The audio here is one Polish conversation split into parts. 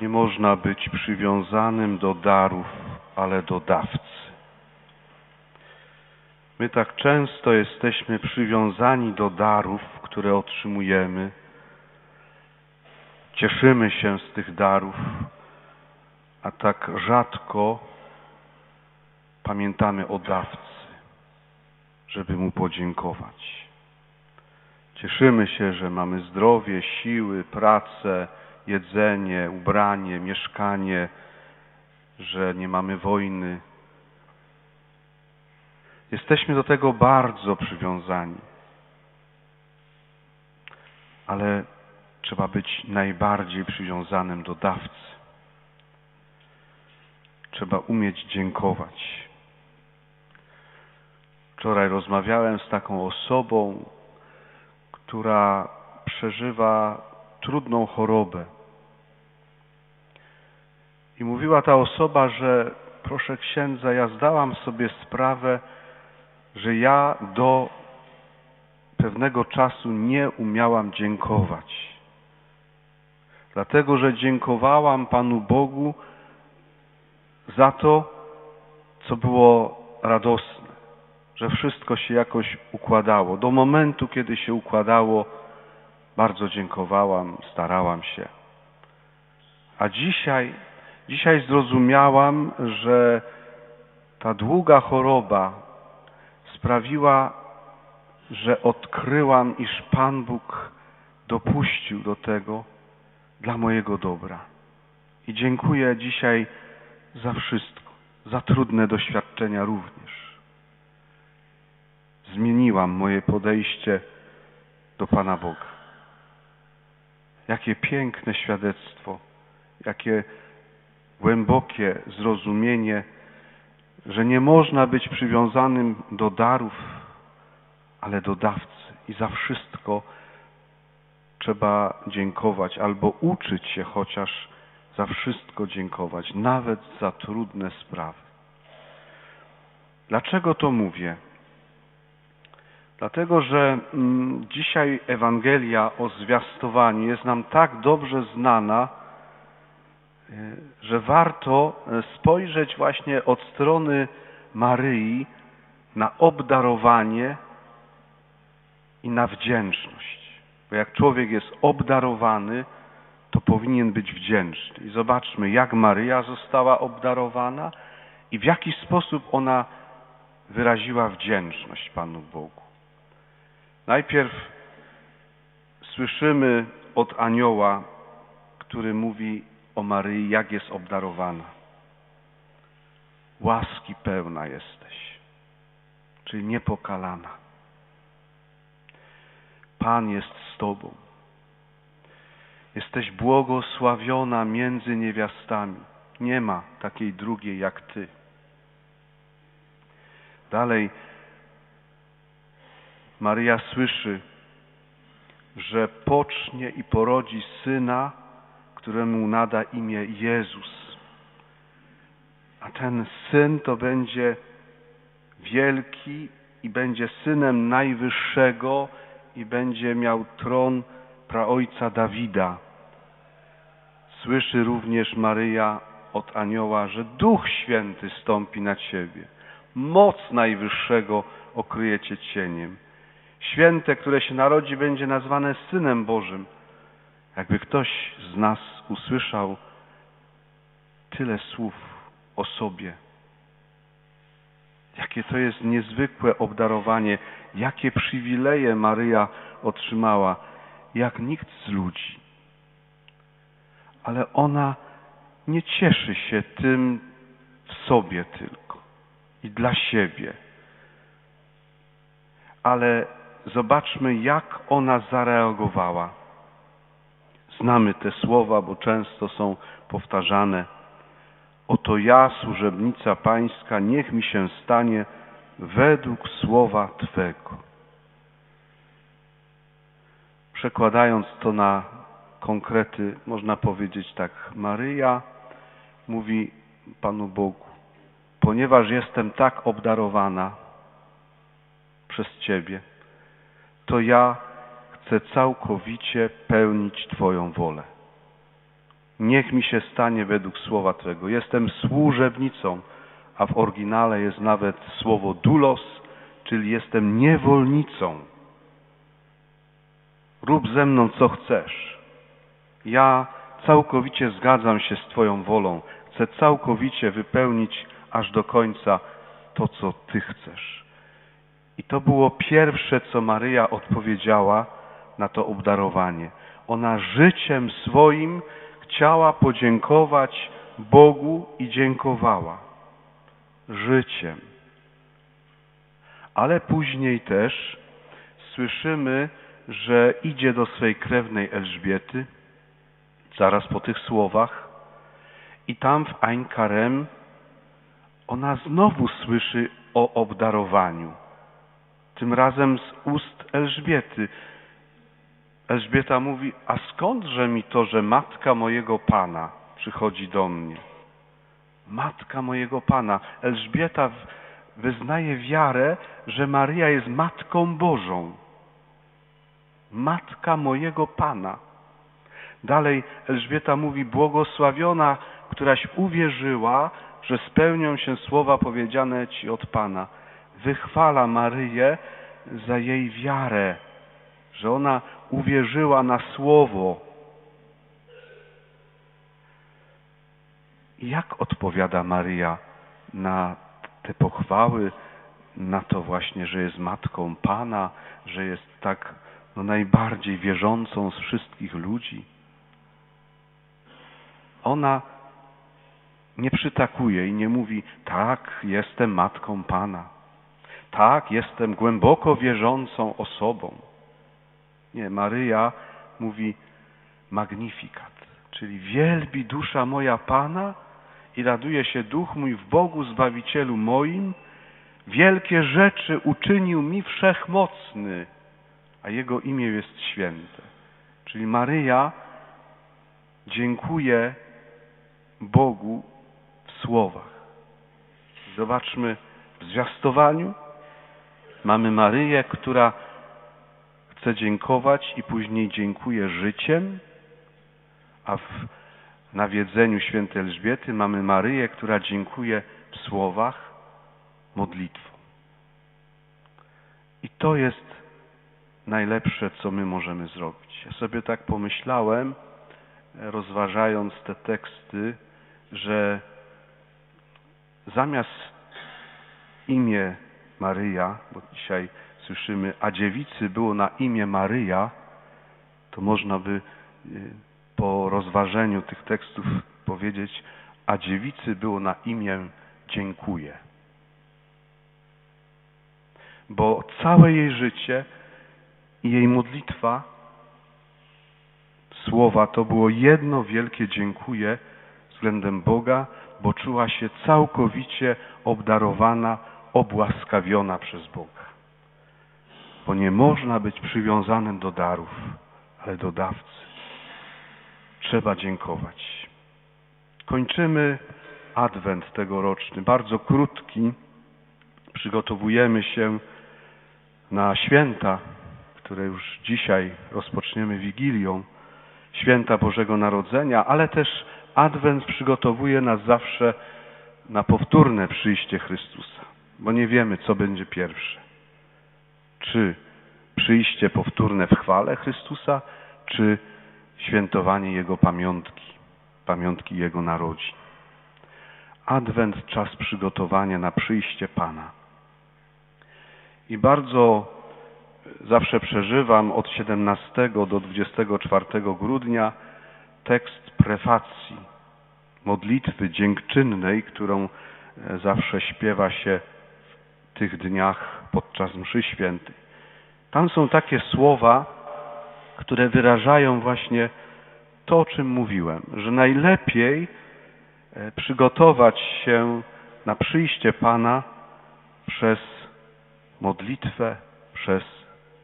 Nie można być przywiązanym do darów, ale do dawcy. My tak często jesteśmy przywiązani do darów, które otrzymujemy. Cieszymy się z tych darów, a tak rzadko pamiętamy o dawcy, żeby mu podziękować. Cieszymy się, że mamy zdrowie, siły, pracę, jedzenie, ubranie, mieszkanie, że nie mamy wojny. Jesteśmy do tego bardzo przywiązani. Ale trzeba być najbardziej przywiązanym do dawcy. Trzeba umieć dziękować. Wczoraj rozmawiałem z taką osobą, która przeżywa trudną chorobę. I mówiła ta osoba, że proszę księdza, ja zdałam sobie sprawę, że ja do pewnego czasu nie umiałam dziękować. Dlatego, że dziękowałam Panu Bogu za to, co było radosne, że wszystko się jakoś układało. Do momentu, kiedy się układało, bardzo dziękowałam, starałam się. A dzisiaj, dzisiaj zrozumiałam, że ta długa choroba sprawiła, że odkryłam, iż Pan Bóg dopuścił do tego dla mojego dobra. I dziękuję dzisiaj za wszystko, za trudne doświadczenia również. Zmieniłam moje podejście do Pana Boga. Jakie piękne świadectwo, jakie głębokie zrozumienie, że nie można być przywiązanym do darów, ale do dawcy i za wszystko trzeba dziękować albo uczyć się chociaż za wszystko dziękować, nawet za trudne sprawy. Dlaczego to mówię? Dlatego, że mm, dzisiaj Ewangelia o zwiastowaniu jest nam tak dobrze znana, że warto e, spojrzeć właśnie od strony Maryi na obdarowanie i na wdzięczność. Bo jak człowiek jest obdarowany, to powinien być wdzięczny. I zobaczmy, jak Maryja została obdarowana i w jaki sposób ona wyraziła wdzięczność Panu Bogu. Najpierw słyszymy od anioła, który mówi o Maryi, jak jest obdarowana. Łaski pełna jesteś, czyli niepokalana. Pan jest z Tobą. Jesteś błogosławiona między niewiastami. Nie ma takiej drugiej jak Ty. Dalej Maryja słyszy, że pocznie i porodzi syna, któremu nada imię Jezus. A ten syn to będzie wielki i będzie synem Najwyższego i będzie miał tron praojca Dawida. Słyszy również Maryja od anioła, że Duch Święty stąpi na ciebie. Moc Najwyższego okryje cię cieniem. Święte, które się narodzi, będzie nazwane Synem Bożym. Jakby ktoś z nas usłyszał tyle słów o sobie. Jakie to jest niezwykłe obdarowanie, jakie przywileje Maryja otrzymała, jak nikt z ludzi. Ale ona nie cieszy się tym w sobie tylko i dla siebie. Ale zobaczmy, jak ona zareagowała. Znamy te słowa, bo często są powtarzane. Oto ja, służebnica Pańska, niech mi się stanie według słowa Twego. Przekładając to na konkrety, można powiedzieć tak, Maryja mówi Panu Bogu, ponieważ jestem tak obdarowana przez Ciebie, to ja chcę całkowicie pełnić Twoją wolę. Niech mi się stanie według słowa Twego. Jestem służebnicą, a w oryginale jest nawet słowo dulos, czyli jestem niewolnicą. Rób ze mną co chcesz. Ja całkowicie zgadzam się z Twoją wolą. Chcę całkowicie wypełnić aż do końca to, co Ty chcesz. I to było pierwsze, co Maryja odpowiedziała na to obdarowanie. Ona życiem swoim chciała podziękować Bogu i dziękowała. Życiem. Ale później też słyszymy, że idzie do swej krewnej Elżbiety, zaraz po tych słowach, i tam w Ein Karem ona znowu słyszy o obdarowaniu. Tym razem z ust Elżbiety. Elżbieta mówi, a skądże mi to, że matka mojego Pana przychodzi do mnie? Matka mojego Pana. Elżbieta wyznaje wiarę, że Maryja jest Matką Bożą. Matka mojego Pana. Dalej Elżbieta mówi, błogosławiona, któraś uwierzyła, że spełnią się słowa powiedziane Ci od Pana. Wychwala Maryję za jej wiarę, że ona uwierzyła na słowo. Jak odpowiada Maryja na te pochwały, na to właśnie, że jest matką Pana, że jest tak no, najbardziej wierzącą z wszystkich ludzi? Ona nie przytakuje i nie mówi, tak, jestem matką Pana. Tak, jestem głęboko wierzącą osobą. Nie, Maryja mówi magnifikat, czyli wielbi dusza moja Pana i raduje się duch mój w Bogu Zbawicielu moim. Wielkie rzeczy uczynił mi wszechmocny, a Jego imię jest święte. Czyli Maryja dziękuję Bogu w słowach. Zobaczmy w zwiastowaniu. Mamy Maryję, która chce dziękować i później dziękuję życiem, a w nawiedzeniu świętej Elżbiety mamy Maryję, która dziękuje w słowach modlitwą. I to jest najlepsze, co my możemy zrobić. Ja sobie tak pomyślałem, rozważając te teksty, że zamiast imię Maryja, bo dzisiaj słyszymy, a dziewicy było na imię Maryja, to można by y, po rozważeniu tych tekstów powiedzieć, a dziewicy było na imię dziękuję. Bo całe jej życie i jej modlitwa, słowa, to było jedno wielkie dziękuję względem Boga, bo czuła się całkowicie obdarowana, obłaskawiona przez Boga. Bo nie można być przywiązanym do darów, ale do dawcy. Trzeba dziękować. Kończymy Adwent tegoroczny, bardzo krótki. Przygotowujemy się na święta, które już dzisiaj rozpoczniemy Wigilią, święta Bożego Narodzenia, ale też Adwent przygotowuje nas zawsze na powtórne przyjście Chrystusa, bo nie wiemy, co będzie pierwsze. Czy przyjście powtórne w chwale Chrystusa, czy świętowanie Jego pamiątki, pamiątki Jego narodzin. Adwent, czas przygotowania na przyjście Pana. I bardzo zawsze przeżywam od 17 do 24 grudnia tekst prefacji, modlitwy dziękczynnej, którą e, zawsze śpiewa się tych dniach podczas mszy świętej. Tam są takie słowa, które wyrażają właśnie to, o czym mówiłem, że najlepiej e, przygotować się na przyjście Pana przez modlitwę, przez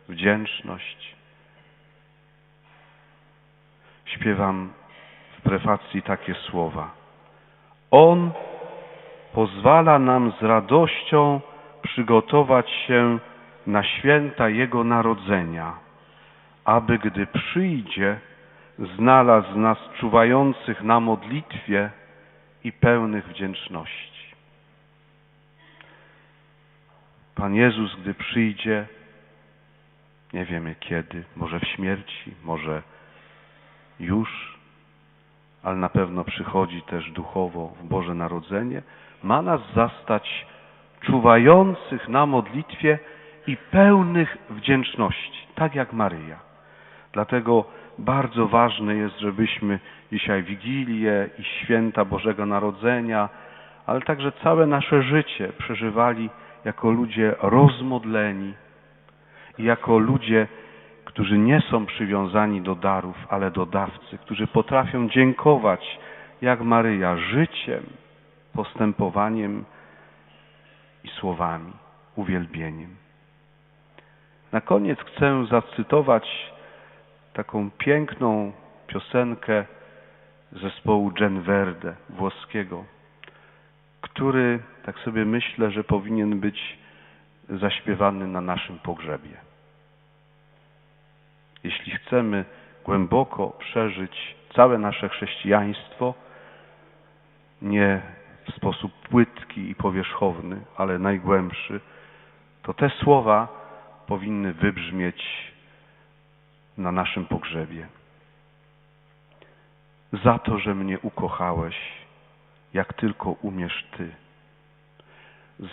wdzięczność. Śpiewam w prefacji takie słowa. On pozwala nam z radością przygotować się na święta Jego Narodzenia, aby gdy przyjdzie, znalazł nas czuwających na modlitwie i pełnych wdzięczności. Pan Jezus, gdy przyjdzie, nie wiemy kiedy, może w śmierci, może już, ale na pewno przychodzi też duchowo w Boże Narodzenie, ma nas zastać czuwających na modlitwie i pełnych wdzięczności, tak jak Maryja. Dlatego bardzo ważne jest, żebyśmy dzisiaj Wigilię i święta Bożego Narodzenia, ale także całe nasze życie przeżywali jako ludzie rozmodleni i jako ludzie, którzy nie są przywiązani do darów, ale do dawcy, którzy potrafią dziękować, jak Maryja, życiem, postępowaniem i słowami, uwielbieniem. Na koniec chcę zacytować taką piękną piosenkę zespołu Gen Verde włoskiego, który, tak sobie myślę, że powinien być zaśpiewany na naszym pogrzebie. Jeśli chcemy głęboko przeżyć całe nasze chrześcijaństwo, nie w sposób płytki i powierzchowny, ale najgłębszy, to te słowa powinny wybrzmieć na naszym pogrzebie. Za to, że mnie ukochałeś, jak tylko umiesz Ty.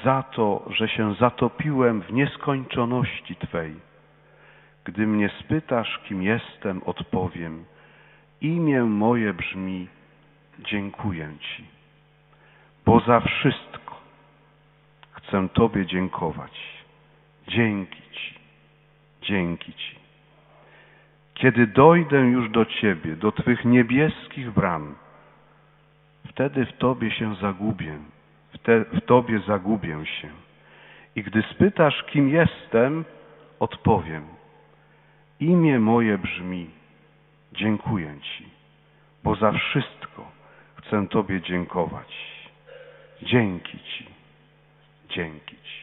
Za to, że się zatopiłem w nieskończoności Twej. Gdy mnie spytasz, kim jestem, odpowiem. Imię moje brzmi, dziękuję Ci. Bo za wszystko chcę Tobie dziękować. Dzięki Ci. Dzięki Ci. Kiedy dojdę już do Ciebie, do Twych niebieskich bram, wtedy w Tobie się zagubię, w, te, w Tobie zagubię się. I gdy spytasz, kim jestem, odpowiem. Imię moje brzmi, dziękuję Ci, bo za wszystko chcę Tobie dziękować. Dzięki Ci, dzięki Ci.